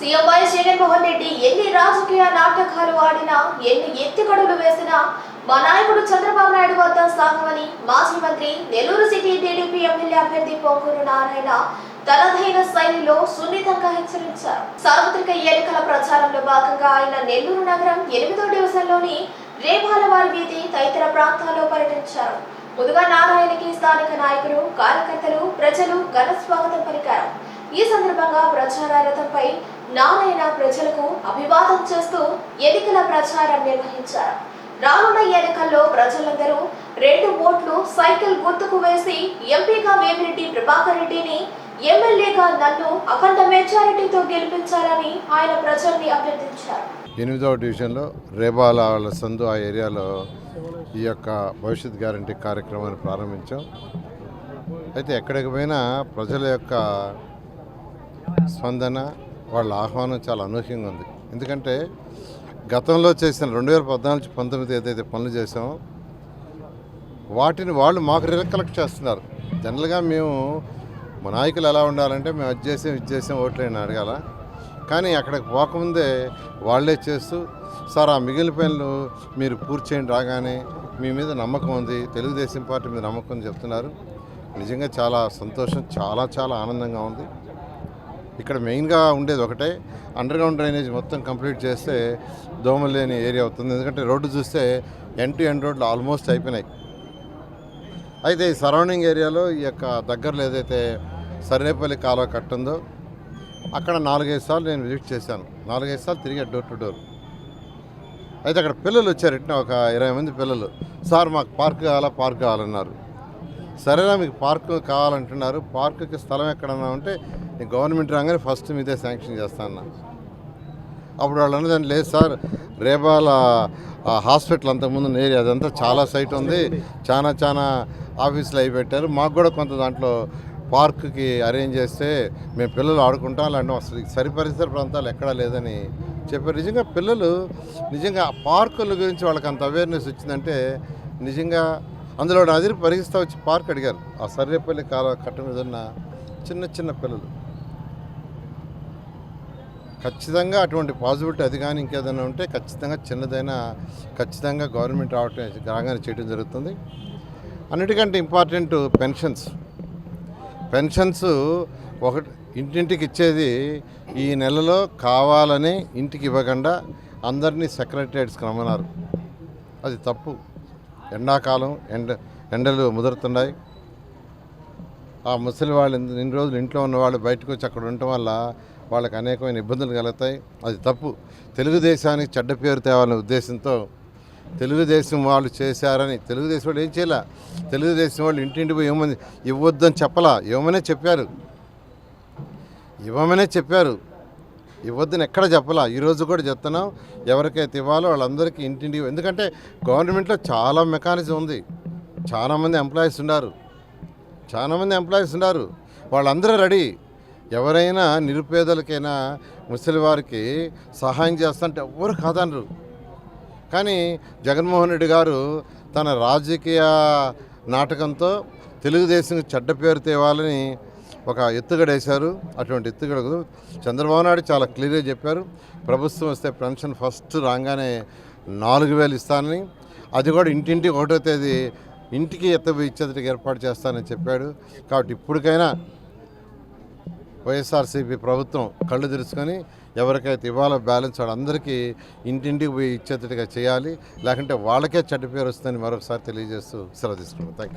CM YS Jaganmohan Reddy ఎన్ని రాజకీయ నాటకాలు ఆడినా ఎన్ని ఎత్తికడులు వేసినా మా నాయకుడు చంద్రబాబు నాయుడు వద్ద సాగమని మాజీ మంత్రి నెల్లూరు సిటీ టీడీపీ ఎమ్మెల్యే అభ్యర్థి పొంగూరు నారాయణ తనదైన శైలిలో సున్నితంగా హెచ్చరించారు. సార్వత్రిక ఎన్నికల ప్రచారంలో భాగంగా ఆయన నెల్లూరు నగరం ఎనిమిదో డివిజన్లోని రేపాలవారి వీధి తదితర ప్రాంతాల్లో పర్యటించారు. ముందుగా నారాయణకి స్థానిక నాయకులు కార్యకర్తలు ప్రజలు ఘన స్వాగతం పలికారు. ఈ సందర్భంగా ప్రచార రథంపై నారాయణ ప్రజలకు అభివాదం చేస్తూ ఎన్నికల ప్రచారం నిర్వహించారు. రానున్న ఎన్నికల్లో ప్రజలందరూ రెండు ఓట్లు సైకిల్ గుర్తుకు వేసి ఎంపీగా వేమిరెడ్డి ప్రభాకర్ రెడ్డిని ఎమ్మెల్యేగా నన్ను అఖండ మెజారిటీతో గెలిపించాలని ఆయన ప్రజల్ని అభ్యర్థించారు. ఎనిమిదవ డివిజన్లో రేబాల సందు ఆ ఏరియాలో ఈ యొక్క భవిష్యత్ గ్యారంటీ కార్యక్రమాన్ని ప్రారంభించాం. అయితే ఎక్కడికి పోయినా ప్రజల యొక్క స్పందన వాళ్ళ ఆహ్వానం చాలా అనూహ్యంగా ఉంది. ఎందుకంటే గతంలో చేసిన రెండు వేల పద్నాలుగు పంతొమ్మిది ఏదైతే పనులు చేసామో వాటిని వాళ్ళు మాకు రికలెక్ట్ చేస్తున్నారు. జనరల్గా మేము మా నాయకులు ఎలా ఉండాలంటే మేము అది చేసాం ఇది చేసాం ఓట్లేని అడగాల. కానీ అక్కడికి పోకముందే వాళ్ళే చేస్తూ సార్ ఆ మిగిలిన పనులు మీరు పూర్తి చేయండి రాగానే మీ మీద నమ్మకం ఉంది తెలుగుదేశం పార్టీ మీద నమ్మకం ఉంది చెప్తున్నారు. నిజంగా చాలా సంతోషం చాలా చాలా ఆనందంగా ఉంది. ఇక్కడ మెయిన్గా ఉండేది ఒకటే. అండర్గ్రౌండ్ డ్రైనేజ్ మొత్తం కంప్లీట్ చేస్తే దోమలు లేని ఏరియా అవుతుంది. ఎందుకంటే రోడ్డు చూస్తే ఎన్ టు ఎన్ రోడ్లు ఆల్మోస్ట్ అయిపోయినాయి. అయితే ఈ సరౌండింగ్ ఏరియాలో ఈ యొక్క దగ్గరలో ఏదైతే సర్రేపల్లి కాలువ కట్టుందో అక్కడ నాలుగైదు సార్లు నేను విజిట్ చేశాను. నాలుగైదు సార్లు తిరిగా డోర్ టు డోర్ అయితే అక్కడ పిల్లలు వచ్చారు. ఇట్లా ఒక ఇరవై మంది పిల్లలు. సార్ మాకు పార్క్ కావాలా? పార్క్ కావాలన్నారు. సరేనా మీకు పార్క్ కావాలంటున్నారు. పార్కుకి స్థలం ఎక్కడన్నా ఉంటే నేను గవర్నమెంట్ రాగానే ఫస్ట్ మీదే శాంక్షన్ చేస్తాను అప్పుడు వాళ్ళు అన్నదాన్ని లేదు సార్ రేపాల హాస్పిటల్ అంతకుముందు ఏరియా అదంతా చాలా సైట్ ఉంది. చాలా చాలా ఆఫీసులు అవి పెట్టారు. మాకు కూడా కొంత దాంట్లో పార్క్కి అరేంజ్ చేస్తే మేము పిల్లలు ఆడుకుంటాం అలాంటి అసలు సరిపరిసర ప్రాంతాలు ఎక్కడా లేదని చెప్పారు. నిజంగా పిల్లలు నిజంగా ఆ పార్కుల గురించి వాళ్ళకి అంత అవేర్నెస్ వచ్చిందంటే నిజంగా అందులో అదిరి పరిగిస్తూ వచ్చి పార్క్ అడిగారు. ఆ సర్రేపల్లి కాల కట్ట మీద ఉన్న చిన్న చిన్న పిల్లలు. ఖచ్చితంగా అటువంటి పాజిబిలిటీ అది కానీ ఇంకేదైనా ఉంటే ఖచ్చితంగా చిన్నదైనా ఖచ్చితంగా గవర్నమెంట్ రావటం రాగానే చేయడం జరుగుతుంది. అన్నిటికంటే ఇంపార్టెంట్ పెన్షన్స్. పెన్షన్స్ ఒకటి ఇంటింటికి ఇచ్చేది ఈ నెలలో కావాలని ఇంటికి ఇవ్వకుండా అందరినీ సెక్రటరియట్స్కి రమ్మన్నారు. అది తప్పు. ఎండాకాలం ఎండ ఎండలు ముదురుతున్నాయి. ఆ ముసలి వాళ్ళు ఇన్ని రోజులు ఇంట్లో ఉన్న వాళ్ళు బయటకు వచ్చి అక్కడ ఉండటం వల్ల వాళ్ళకి అనేకమైన ఇబ్బందులు కలుగుతాయి. అది తప్పు. తెలుగుదేశానికి చెడ్డ పేరు తేవాలనే ఉద్దేశంతో తెలుగుదేశం వాళ్ళు చేశారని తెలుగుదేశం వాళ్ళు ఏం చేయలే? తెలుగుదేశం వాళ్ళు ఇంటింటి పోయి ఇవ్వమని ఇవ్వద్దని చెప్పలా? ఇవ్వమనే చెప్పారు. ఇవ్వమనే చెప్పారు. ఇవ్వద్దని ఎక్కడ చెప్పలా? ఈరోజు కూడా చెప్తున్నాం. ఎవరికైతే ఇవ్వాలో వాళ్ళందరికీ ఇంటింటికి ఎందుకంటే గవర్నమెంట్లో చాలా మెకానిజం ఉంది. చాలామంది ఎంప్లాయీస్ ఉన్నారు. చాలామంది ఎంప్లాయీస్ ఉన్నారు. వాళ్ళందరూ రెడీ. ఎవరైనా నిరుపేదలకైనా ముసలి వారికి సహాయం చేస్తుంటే ఎవ్వరు కాదనరు. కానీ జగన్మోహన్ రెడ్డి గారు తన రాజకీయ నాటకంతో తెలుగుదేశం చెడ్డ పేరు తేవాలని ఒక ఎత్తుగడేశారు. అటువంటి ఎత్తుగడకు చంద్రబాబు నాయుడు చాలా క్లియర్గా చెప్పారు. ప్రభుత్వం వస్తే పెన్షన్ ఫస్ట్ రాగానే నాలుగు వేలు ఇస్తానని. అది కూడా ఇంటింటికి ఒకటో తేదీ ఇంటికి ఎత్తబోయి ఇచ్చేందుకు ఏర్పాటు చేస్తానని చెప్పాడు. కాబట్టి ఇప్పటికైనా వైఎస్ఆర్సీపీ ప్రభుత్వం కళ్ళు తెరుచుకొని ఎవరికైతే ఇవాళ బ్యాలెన్స్ వాళ్ళందరికీ ఇంటింటికి పోయి ఇచ్చేటట్టుగా చేయాలి. లేకుంటే వాళ్ళకే చెడ్డ పేరు వస్తుందని మరొకసారి తెలియజేస్తూ సెలవు తీసుకున్నాం థ్యాంక్ యూ